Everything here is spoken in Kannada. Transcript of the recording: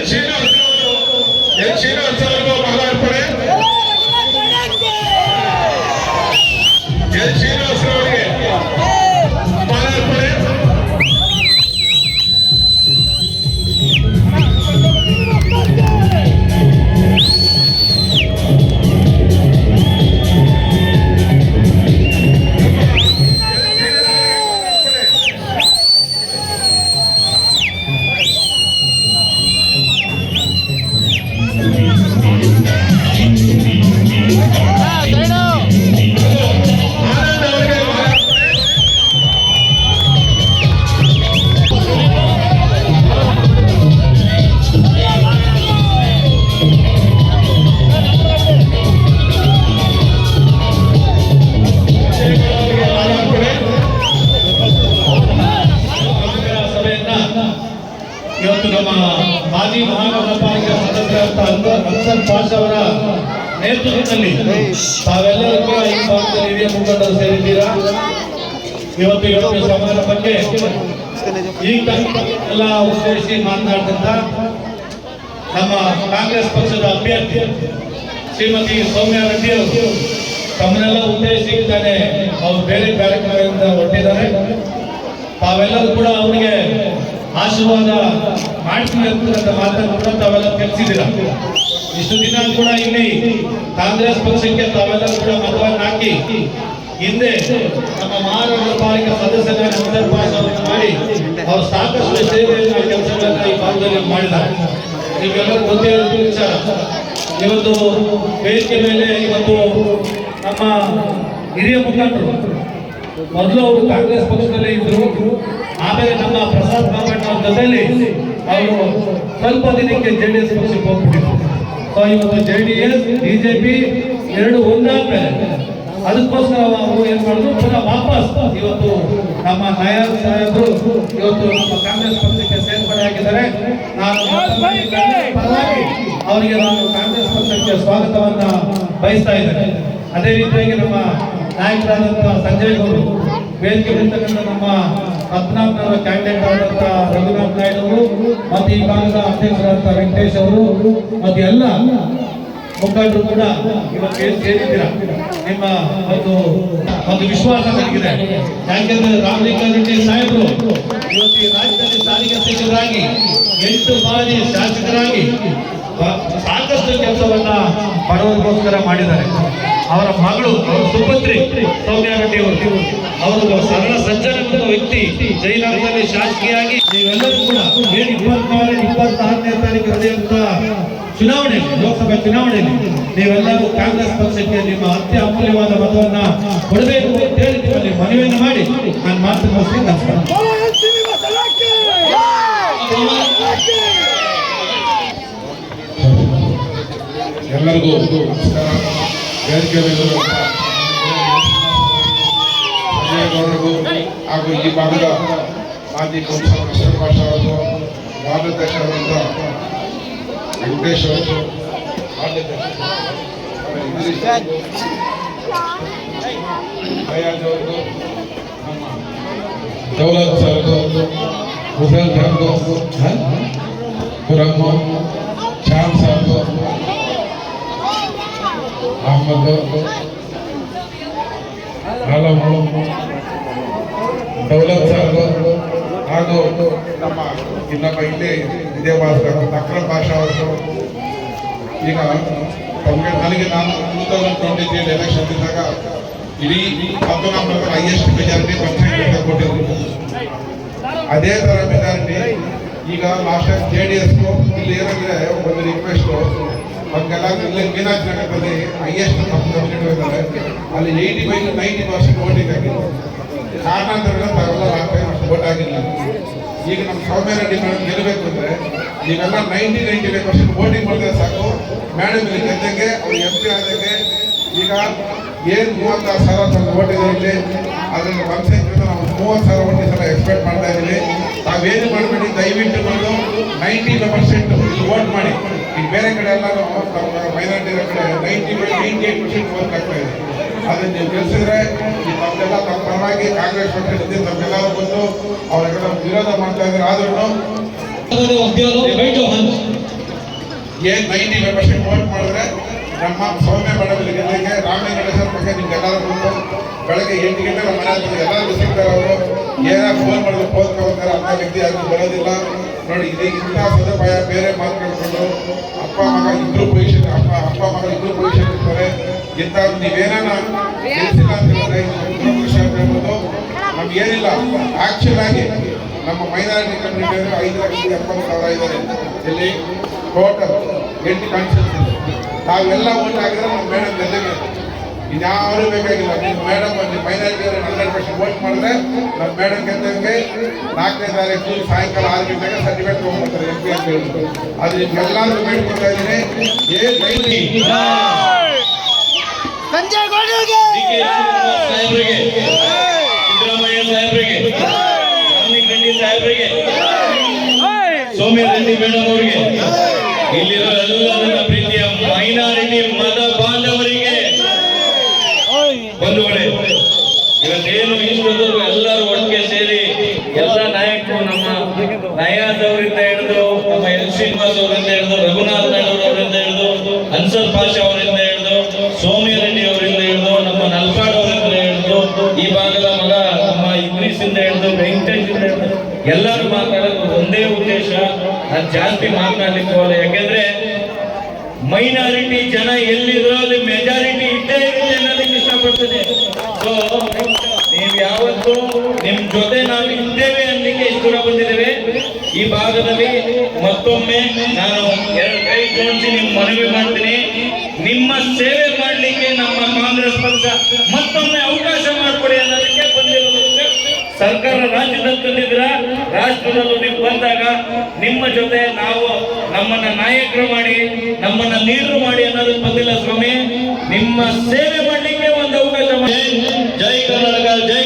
Jesus. ಅನ್ವರ್ ಪಾಷ ಅವರ ನೇತೃತ್ವದಲ್ಲಿ ತಾವೆಲ್ಲರೂ ಕೂಡ ಈ ಭಾಗದಲ್ಲಿ ಹಿರಿಯ ಮುಖಂಡರು ಸೇರಿದ್ದೀರಾ? ಇವತ್ತು ಇವತ್ತು ಸಮಾರಂಭಕ್ಕೆ ಈಗ ಎಲ್ಲ ಉದ್ದೇಶಿಸಿ ಮಾತನಾಡಿದಂತ ನಮ್ಮ ಕಾಂಗ್ರೆಸ್ ಪಕ್ಷದ ಅಭ್ಯರ್ಥಿ ಶ್ರೀಮತಿ ಸೌಮ್ಯ ರೆಡ್ಡಿ ಅವರು ತಮ್ಮನ್ನೆಲ್ಲ ತಾನೆ ಅವರು ಬೇರೆ ಕಾರ್ಯಕ್ರಮದಿಂದ ಹೊರಟಿದ್ದಾರೆ. ತಾವೆಲ್ಲರೂ ಕೂಡ ಅವರಿಗೆ ಆಶೀರ್ವಾದ ಮಾಡ್ತೀನಿ ಅಂತ ಮಾತನ್ನು ಕೂಡ ತಾವೆಲ್ಲ ತಿಳಿಸಿದ್ದೀರ? ಇಷ್ಟು ದಿನ ಕೂಡ ಇಲ್ಲಿ ಕಾಂಗ್ರೆಸ್ ಪಕ್ಷಕ್ಕೆ ತಾವೆಲ್ಲರೂ ಕೂಡ ಮತವನ್ನು ಹಾಕಿ ಹಿಂದೆ ನಮ್ಮ ಮಹಾನಗರ ಪಾಲಿಕೆ ಸದಸ್ಯರ ಮಾಡಿ ಅವರು ಸಾಕಷ್ಟು ಸೇವೆಯನ್ನು ಕೆಲಸಗಳನ್ನ ಈ ಭಾಗದಲ್ಲಿ ಮಾಡಿದ್ದಾರೆ ನಿಮಗೆಲ್ಲರೂ ಗೊತ್ತೇ ಇರೋ ವಿಚಾರ. ಇವತ್ತು ವೇದಿಕೆ ಮೇಲೆ ಇವತ್ತು ನಮ್ಮ ಹಿರಿಯ ಮುಖಂಡರು, ಮೊದಲು ಅವರು ಕಾಂಗ್ರೆಸ್ ಪಕ್ಷದಲ್ಲಿ ಇದ್ರು, ಆಮೇಲೆ ನಮ್ಮ ಪ್ರಸಾದ್ ಬಾಬಣ್ಣ ಅವ್ರ ಜೊತೆಯಲ್ಲಿ ಅವರು ಸ್ವಲ್ಪ ದಿನಕ್ಕೆ ಜೆ ಡಿ ಎಸ್ ಪಕ್ಷಕ್ಕೆ ಹೋಗ್ಬಿಟ್ಟಿದ್ರು. ಸೊ ಇವತ್ತು ಜೆ ಡಿ ಎಸ್ ಬಿಜೆಪಿ ಎರಡು ಒಂದಾದ್ಮೇಲೆ ಅದಕ್ಕೋಸ್ಕರ ಅವರು ಏನ್ ಮಾಡಿದ್ರು, ಪುನಃ ವಾಪಸ್ ಇವತ್ತು ನಮ್ಮ ನಾಯಕ್ ಸಾಹೇಬರು ಇವತ್ತು ನಮ್ಮ ಕಾಂಗ್ರೆಸ್ ಪಕ್ಷಕ್ಕೆ ಸೇರ್ಪಡೆ ಆಗಿದ್ದಾರೆ. ನಾನು ಪರವಾಗಿ ಅವರಿಗೆ ನಾನು ಕಾಂಗ್ರೆಸ್ ಪಕ್ಷಕ್ಕೆ ಸ್ವಾಗತವನ್ನ ಬಯಸ್ತಾ ಇದ್ದೇನೆ. ಅದೇ ರೀತಿಯಾಗಿ ನಮ್ಮ ನಾಯಕರಾದಂತಹ ಸಂಜಯ್ ಗೌಡರು, ವೇದಿಕೆ ನಮ್ಮ ಪದ್ಮನಾಭನವರ ಕ್ಯಾಂಡಿಡೇಟ್ ಆದಂತಹ ರಘುನಾಥ್ ನಾಯ್ಡು ಅವರು, ಮತ್ತು ಈ ಭಾಗದ ಅಧ್ಯಕ್ಷರಾದಂತಹ ವೆಂಕಟೇಶ್ ಅವರು, ಮತ್ತು ಎಲ್ಲ ಮುಖಂಡರು ಕೂಡ ಸೇರಿದ್ದೀರಾ ನಿಮ್ಮ ಒಂದು ಒಂದು ವಿಶ್ವಾಸ ನನಗಿದೆ ಯಾಕೆಂದ್ರೆ ರಾಮಲಿಂಗಾರೆಡ್ಡಿ ಸಾಹೇಬರು ಇವತ್ತು ಈ ರಾಜ್ಯದಲ್ಲಿ ಸಾರಿಗೆ ಸಚಿವರಾಗಿ, ಎಂಟು ಬಾರಿ ಶಾಸಕರಾಗಿ ಸಾಕಷ್ಟು ಕೆಲಸವನ್ನ ಬಡವರಿಗೋಸ್ಕರ ಮಾಡಿದ್ದಾರೆ. ಅವರ ಮಗಳು, ಅವರ ಸುಪುತ್ರಿ, ಸೌಮ್ಯ ರೆಡ್ಡಿ ಅವರು ಅವರು ಸರಳ ಸಜ್ಜನ ವ್ಯಕ್ತಿ ಜೈನಗರದಲ್ಲಿ ಶಾಸಕಿಯಾಗಿ. ನೀವೆಲ್ಲರೂ ಕೂಡ ಇಪ್ಪತ್ನಾಲ್ಕು ಇಪ್ಪತ್ತಾರನೇ ತಾರೀಕು ನಡೆಯುವಂತ ಚುನಾವಣೆ ಲೋಕಸಭೆ ಚುನಾವಣೆಯಲ್ಲಿ ನೀವೆಲ್ಲರೂ ಕಾಂಗ್ರೆಸ್ ಪಕ್ಷಕ್ಕೆ ನಿಮ್ಮ ಅತ್ಯ ಅಮೂಲ್ಯವಾದ ಮತವನ್ನ ಕೊಡಬೇಕು ಅಂತ ಹೇಳಿ ನಿಮ್ಮಲ್ಲಿ ಮನವಿಯನ್ನು ಮಾಡಿ ನಾನು ಮಾತು ಮುಗಿಸಿ ಎಲ್ಲರಿಗೂ ನಮಸ್ಕಾರ. ವೇದಿಕೆ ಮೇಲಿರುವಂಥ ಸಂಜಯ್ ಗೌಡರಿಗೂ ಹಾಗೂ ಈ ಭಾಗದ ಮಾಜಿ ಕೌನ್ಸಿಲರ್ ಅಶ್ವಥ್ ಭಾಷ ಅವರು ವಾರ್ಡಾಧ್ಯಕ್ಷರಾದಂಥ ವೆಂಕಟೇಶ್ ಅವರು ವಾರ್ಡಾಧ್ಯಕ್ಷರು ಫಯಾಜ್ ಅವ್ರದ್ದು ನಮ್ಮ ದೌಲತ್ ಸರ್ದು ಹುಸೇನ್ ಸರ್ದು ಪುರಮ್ಮ ಶ್ಯಾಮ್ ಸರ್ದು ಅಹಮದ್ ಆಲಮ್ ದೌಲತ್ ಸರ್ ಹಾಗೂ ನಮ್ಮ ಇನ್ನೊಬ್ಬ ಇಲ್ಲಿ ಇದೇ ಭಾಷೆ ಅಕ್ರಮ್ ಭಾಷಾ ಅವರು. ಈಗ ತಮಗೆ ನನಗೆ ನಾನು two thousand twenty three election ಇದ್ದಾಗ ಇಡೀ ಪದ್ಮನಾಭನಗರ ಹೈಯೆಸ್ಟ್ ಮೆಜಾರಿಟಿ ಪಂಚಾಯತ್ ಅದೇ ಥರ ಮೆಜಾರಿಟಿ ಈಗ ಲಾಸ್ಟ್ ಜೆ ಡಿ ಎಸ್ ಇಲ್ಲಿ ಏನಂದ್ರೆ ಒಂದು ರಿಕ್ವೆಸ್ಟ್ ನಮ್ಗೆಲ್ಲ ಇಲ್ಲಿ ಮೀನಾಕ್ಷಿ ನಗರದಲ್ಲಿ ಹೈಯೆಸ್ಟ್ ಇದ್ದಾರೆ. ಅಲ್ಲಿ eighty five ninety percent voting ಆಗಿದೆ ಕಾರಣಾಂತರಗಳು ತಾವೆಲ್ಲ ಲಾಸ್ಟ್ ಟೈಮ್ ಅಷ್ಟು ವೋಟ್ ಆಗಿಲ್ಲ. ಈಗ ನಮ್ಮ ಸೌಮ್ಯ ರೆಡ್ಡಿ ಮೇಡಮ್ ಗೆಲ್ಲಬೇಕು ಅಂದ್ರೆ ನೀವೆಲ್ಲ ninety ninety five percent voting ಮಾಡಿದ್ರೆ ಸಾಕು. ಮೇಡಮ್ ಇಲ್ಲಿ ಗೆದ್ದಂಗೆ, ಅವ್ರು ಎಂ ಪಿ ಆದಂಗೆ ಈಗ ಏನು ಮೂವತ್ತಾರು ಸಾವಿರ ತನಕ ಓಟ್ ಇಲ್ಲಿ. ಅದರಲ್ಲಿ ಪಂಚಾಯತ್ ನಾವು ಮೂವತ್ತು ಸಾವಿರ ಓಟ್ ಎಕ್ಸ್ಪೆಕ್ಟ್ ಮಾಡ್ತಾ ಇದೀವಿ. ತಾವೇನು ಮಾಡಬೇಡಿ ದಯವಿಟ್ಟು ಬಂದು ನೈಂಟಿ ಪರ್ಸೆಂಟ್ ಇಲ್ಲಿ ವೋಟ್ ಮಾಡಿ. ಈಗ ಬೇರೆ ಕಡೆ ಎಲ್ಲ ಮೈನಾರಿಟಿ ಕಡೆ ninety ninety eight percent vote ಆಗ್ತಾ ಇದೆ ಅದನ್ನ ನೀವು ಗೆಲ್ಸಿದ್ರೆ ಈ ತಮ್ಮೆಲ್ಲ ತಮ್ಮ ಪರವಾಗಿ ಕಾಂಗ್ರೆಸ್ ಪಕ್ಷದಲ್ಲಿ ತಮ್ಮೆಲ್ಲರೂ ಬಂದು ಅವರೆಲ್ಲ ವಿರೋಧ ಮಾಡ್ತಾ ಇದ್ದಾರೆ. ಆದ್ರೂ ಏನ್ ನೈಂಟಿ ಫೈವ್ ಪರ್ಸೆಂಟ್ ವೋಟ್ ಮಾಡಿದ್ರೆ ನಮ್ಮ ಸೌಮ್ಯ ಮೇಡಮ್ ಗೆಲ್ಲಕ್ಕೆ ರಾಮಲಿಂಗ ಬಗ್ಗೆ ನಿಮ್ಗೆಲ್ಲರೂ ಬಂದು ಬೆಳಗ್ಗೆ ಎಂಟು ಗಂಟೆ ನಮ್ಮ ಮನೆ ಎಲ್ಲರೂ ಸಿಗ್ತಾರೆ ಅವರು. ಏನ ಫೋನ್ ಮಾಡಿದ್ರು ಫೋನ್ ಕೊಡ್ತಾರೆ ಅಂತ ವ್ಯಕ್ತಿ ಯಾರು ಬರೋದಿಲ್ಲ. ನೋಡಿ, ಇದು ಇಂಥ ಸದುಪಾಯ ಬೇರೆ ಮಾತು ಕೇಳ್ಕೊಂಡು ಅಪ್ಪ, ಮಗ ಇಬ್ರು ಪೊಸಿಷನ್ ಅಪ್ಪ ಅಪ್ಪ, ಮಗ ಇಬ್ರು ಪೊಸಿಷನ್ ಇರ್ತಾರೆ. ಇಂಥ ನೀವೇನ ನಮ್ಗೇನಿಲ್ಲ ಆಕ್ಚುಲ್ ಆಗಿ ನಮ್ಮ ಮೈನಾರಿಟಿ ಕಮ್ಯುನಿಟಿ ಐದು ಲಕ್ಷದ ಎಪ್ಪತ್ತು ಸಾವಿರ ಇದ್ದಾರೆ. ಇಲ್ಲಿ ಟೋಟಲ್ ಎಂಟು ಕಾನ್ಸ್ಟಿಟ್ಯೂನ್ಸಿ ತಾವೆಲ್ಲ ಓಟ್ ಹಾಕಿದ್ರೆ ನಮ್ಮ ಮೇಡಮ್ ಗೆಲ್ಲಬೇಕು ಇನ್ಯಾರು ಬೇಕಾಗಿಲ್ಲ. ನಿಮ್ಮ ಮೇಡಮ್ ನಿಮ್ಮ ಮೈನಾರಿಟಿ ಹಂಡ್ರೆಡ್ ಪರ್ಸೆಂಟ್ ವೋಟ್ ಮಾಡಿದ್ರೆ ನಮ್ಮ ಮೇಡಮ್ ಗೆದ್ದಂಗೆ ನಾಲ್ಕನೇ ತಾರೀಕು ಸಾಯಂಕಾಲ ಆರು ಗಂಟೆಗೆ ಸರ್ಟಿಫಿಕೇಟ್ ತೊಗೊಂಡ್ಬರ್ತಾರೆ ಎಂ ಪಿ ಅಂತ ಹೇಳ್ಬಿಟ್ಟು. ಅದು ನಿಮ್ಗೆಲ್ಲರಿಗೂ ಬೇಡ್ಕೊತಾ ಇದ್ದೀನಿ. ಏ ಸಾಹೇಬರಿಗೆ. ಸೌಮ್ಯ ರೆಡ್ಡಿ ಮೇಡಮ್ ಅವರಿಗೆ. ಇಲ್ಲಿರೋ ಎಲ್ಲ ನನ್ನ ಪ್ರೀತಿಯ ಮೈನಾರಿಟಿ ಎಲ್ಲ ನಾಯಕರು ನಮ್ಮ ನಯಾಜ್ ಅವರಿಂದ ಹಿಡಿದು, ನಮ್ಮ ಎಲ್ ಶ್ರೀನಿವಾಸ್ ಅವರಿಂದ ಹಿಡಿದು, ರಘುನಾಥ್ ನಾಯ್ಡು ಅವರಿಂದ ಹಿಡಿದು, ಅನ್ಸರ್ ಪಾಷಾ ಅವರಿಂದ ಹಿಡಿದು, ಸೋಮಿಯ ರೆಡ್ಡಿ ಅವರಿಂದ ಹಿಡಿದು, ನಮ್ಮ ನಲ್ಪಾಡ್ ಅವರಿಂದ ಹಿಡಿದು, ಈ ಭಾಗದ ಮಗ ನಮ್ಮ ಇಂಗ್ಲಿಷ್ ಇಂದ ಹಿಡಿದು ವೆಂಕಟೇಶ್ ಇಂದ ಹಿಡಿದು, ಎಲ್ಲರೂ ಮಾತಾಡೋದು ಒಂದೇ ಉದ್ದೇಶ, ನಾನು ಜಾಸ್ತಿ ಮಾತನಾಡ್ಲಿಕ್ಕೆ ಹೋಗಲ್ಲ. ಯಾಕೆಂದ್ರೆ ಮೈನಾರಿಟಿ ಜನ ಎಲ್ಲಿದ್ರು ಅಲ್ಲಿ ಮೆಜಾರಿಟಿ ಇದ್ದೇ ಇರುತ್ತೆ ಅನ್ನೋದಕ್ಕೆ ಇಷ್ಟಪಡ್ತೀನಿ. ಸೊ ನೀವು ಯಾವತ್ತು ನಿಮ್ ಜೊತೆ ನಾವು ಇದ್ದೇವೆ ಅನ್ನಲಿಕ್ಕೆ ಇಷ್ಟು ದೂರ ಬಂದಿದ್ದೇವೆ ಈ ಭಾಗದಲ್ಲಿ ಮತ್ತೊಮ್ಮೆ ನಾನು ಎರಡು ಕೈ ಜೋಡಿಸಿ ನಿಮ್ ಮನವಿ ಮಾಡ್ತೀನಿ. ನಿಮ್ಮ ಸೇವೆ ಮಾಡಲಿಕ್ಕೆ ನಮ್ಮ ಕಾಂಗ್ರೆಸ್ ಪಕ್ಷ ಮತ್ತೊಮ್ಮೆ ಅವಕಾಶ ಮಾಡಿಕೊಡಿ ಅನ್ನೋದಕ್ಕೆ ಬಂದಿರೋದು ಸರ್ಕಾರ ರಾಜ್ಯದಲ್ಲಿ ತಂದಿದ್ರ ರಾಷ್ಟ್ರದಲ್ಲೂ ನೀವು ಬಂದಾಗ ನಿಮ್ಮ ಜೊತೆ ನಾವು ನಮ್ಮನ್ನ ನಾಯಕರು ಮಾಡಿ, ನಮ್ಮನ್ನ ನೀರು ಮಾಡಿ ಅನ್ನೋದಕ್ಕೆ ಬಂದಿಲ್ಲ ಸ್ವಾಮಿ. ನಿಮ್ಮ ಸೇವೆ ಮಾಡಲಿಕ್ಕೆ ಒಂದು ಅವಕಾಶ ಮಾಡಿ. ಜೈ ಕರ್ನಾಟಕ, ಜೈ